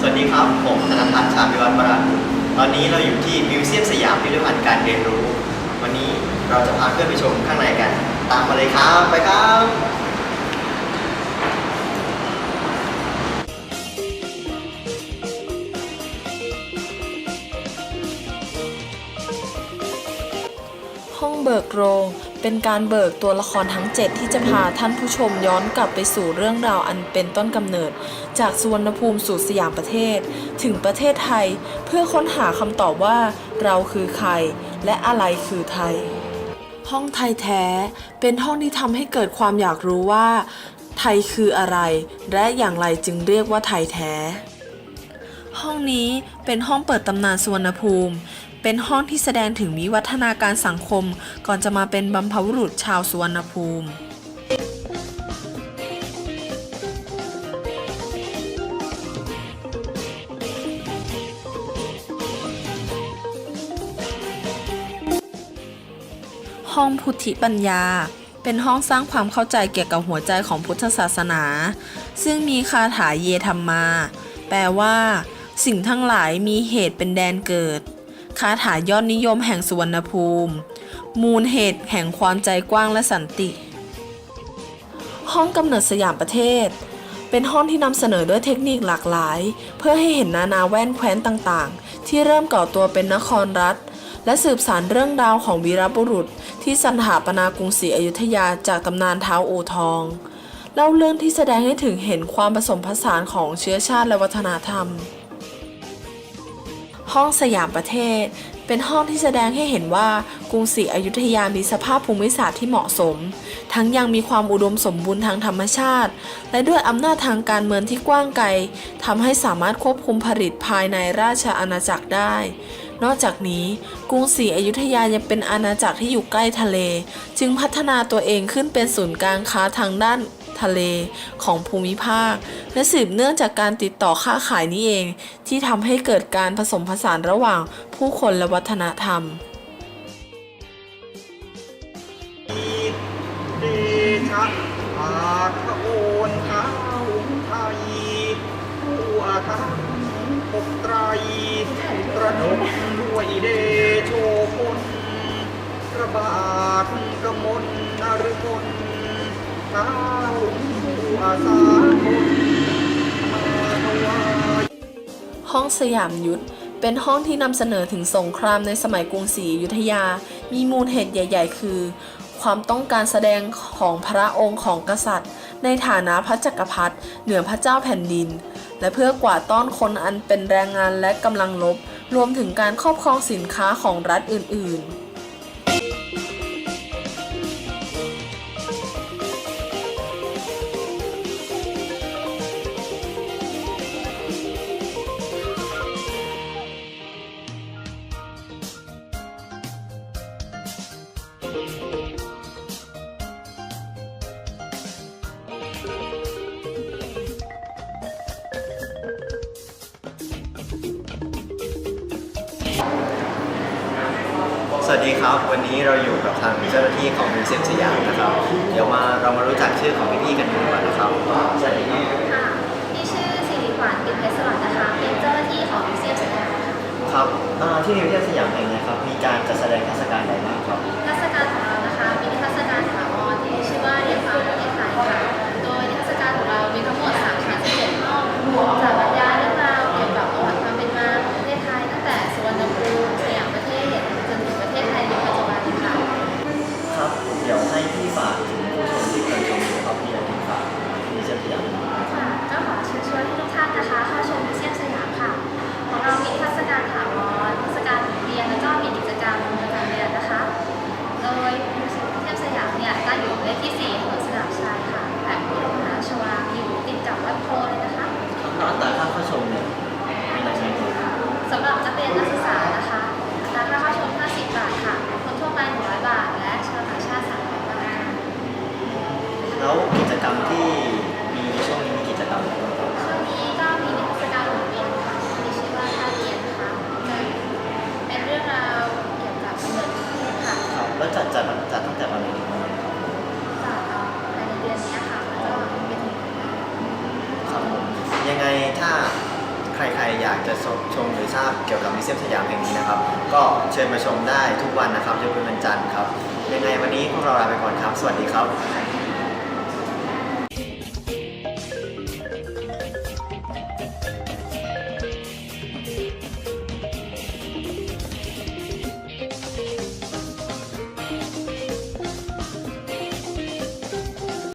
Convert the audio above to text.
สวัสดีครับ ผมธนพัฒน์ชาพิวัฒน์วรากุตอนนี้เราอยู่ที่มิวเซียมสยามพิพิธภัณฑ์การเรียนรู้ วันนี้เราจะพาเพื่อนไปชมข้างในกัน ตามมาเลยครับ ไปครับห้องเบิกโรง เป็นการเบิกตัวละครทั้ง 7 ที่จะพาท่านผู้ชมย้อนกลับไปสู่เรื่องราวอันเป็นต้นกำเนิด จากสุวรรณภูมิสู่สยามประเทศ ถึงประเทศไทยเพื่อค้นหาคำตอบว่าเราคือใคร และอะไรคือไทย ห้องไทยแท้เป็นห้องที่ทำให้เกิดความอยากรู้ว่า ไทยคืออะไร และอย่างไรจึงเรียกว่าไทยแท้ห้องนี้เป็นห้องเปิดตำนานสุวรรณภูมิ เป็นห้องที่แสดงถึงวิวัฒนาการสังคม ก่อนจะมาเป็นบัมพบุรุษชาวสุวรรณภูมิห้องพุทธิปัญญา เป็นห้องสร้างความเข้าใจเกี่ยวกับหัวใจของพุทธศาสนา ซึ่งมีคาถาเยธรรมมา แปลว่า สิ่งทั้งหลายมีเหตุเป็นแดนเกิด คาถายอดนิยมแห่งสุวรรณภูมิ มูลเหตุแห่งความใจกว้างและสันติ ห้องกำเนิดสยามประเทศ เป็นห้องที่นำเสนอด้วยเทคนิคหลากหลาย เพื่อให้เห็นนานาแว่นแคว้นต่างๆ ที่เริ่มก่อตัวเป็นนครรัฐ และสืบสานเรื่องราวของวีรบุรุษ ที่สถาปนากรุงศรีอยุธยาจากตำนานเท้าโอทองเล่าเรื่องที่แสดงให้ถึงเห็นความผสมผสานของเชื้อชาติและวัฒนธรรม ห้องสยามประเทศ เป็นห้องที่แสดงให้เห็นว่ากรุงศรีอยุธยามีสภาพภูมิศาสตร์ที่เหมาะสม ทั้งยังมีความอุดมสมบูรณ์ทางธรรมชาติ และด้วยอำนาจทางการเมืองที่กว้างไกลทำให้สามารถควบคุมผลิตภายในราชอาณาจักรได้ นอกจากนี้ กรุงศรีอยุธยายังเป็นอาณาจักรที่อยู่ใกล้ทะเล จึงพัฒนาตัวเองขึ้นเป็นศูนย์กลารค้าทางด้าน ทะเลของภูมิภาค และสืบเนื่องจากการติดต่อค้าขายนี้เอง ที่ทำให้เกิดการผสมผสานระหว่างผู้คนและวัฒนธรรมเดชะอาทะโอนข้าวไทยผู้อาทังปกไตรตระหนกด้วยเดโชพลระบาดกมลนรมนข้าว ห้องสยามยุทธเป็นห้องที่นำเสนอถึงสงครามในสมัยกรุงศรีอยุธยา มีมูลเหตุใหญ่ ๆ คือ ความต้องการแสดงของพระองค์ของกษัตริย์ ในฐานะพระจักรพรรดิเหนือพระเจ้าแผ่นดิน และเพื่อกวาดต้อนคนอันเป็นแรงงานและกำลังลบ รวมถึงการครอบครองสินค้าของรัฐอื่น ๆ สวัสดีครับ วันนี้เราอยู่กับทางเจ้าหน้าที่ของมิวเซียมสยามนะครับ เดี๋ยวมาเรามารู้จักชื่อของพี่ๆกันดีกว่านะครับสวัสดีครับค่ะที่ชื่อสิริขวัญติดเพชรสวัสดิ์นะคะ เป็นเจ้าหน้าที่ของมิวเซียมสยามค่ะครับอ่าที่มิวเซียมสยามแห่งนี้ครับมีการจัดแสดงเทรรศกาลใดบ้างครับนิทรรศการ เข้าชมเนี่ยมีอะไรไหมครับสำหรับนักเรียนนักศึกษานะคะราคาเข้าชม 50 บาทค่ะ คนทั่วไป 100 บาท และชาวต่างชาติ 300 บาทค่ะแล้วกิจกรรมที่มีในช่วงนี้มีกิจกรรมอะไรบ้างครับช่วงนี้ก็มีนิทรรศการหมุนเวียนค่ะที่ชื่อว่าท่าเรียนนะคะจะเป็นเรื่องราวเกี่ยวกับกำเนิดประเทศค่ะ ครับแล้วจัดจัดจัดตั้งแต่วันไหนถึงวันไหนครับ จัดเอาภายในเดือนนี้ค่ะแล้วก็เป็น ไงถ้าใใครๆอยากจะชมหรือทราบเกี่ยวกับมิวเซียมสยามแห่งนี้นะครับ ก็เชิญมาชมได้ทุกวันนะครับยกเว้นวันจันทร์ครับยังไงวันนี้พวกเราลาไปก่อนครับ สวัสดีครับ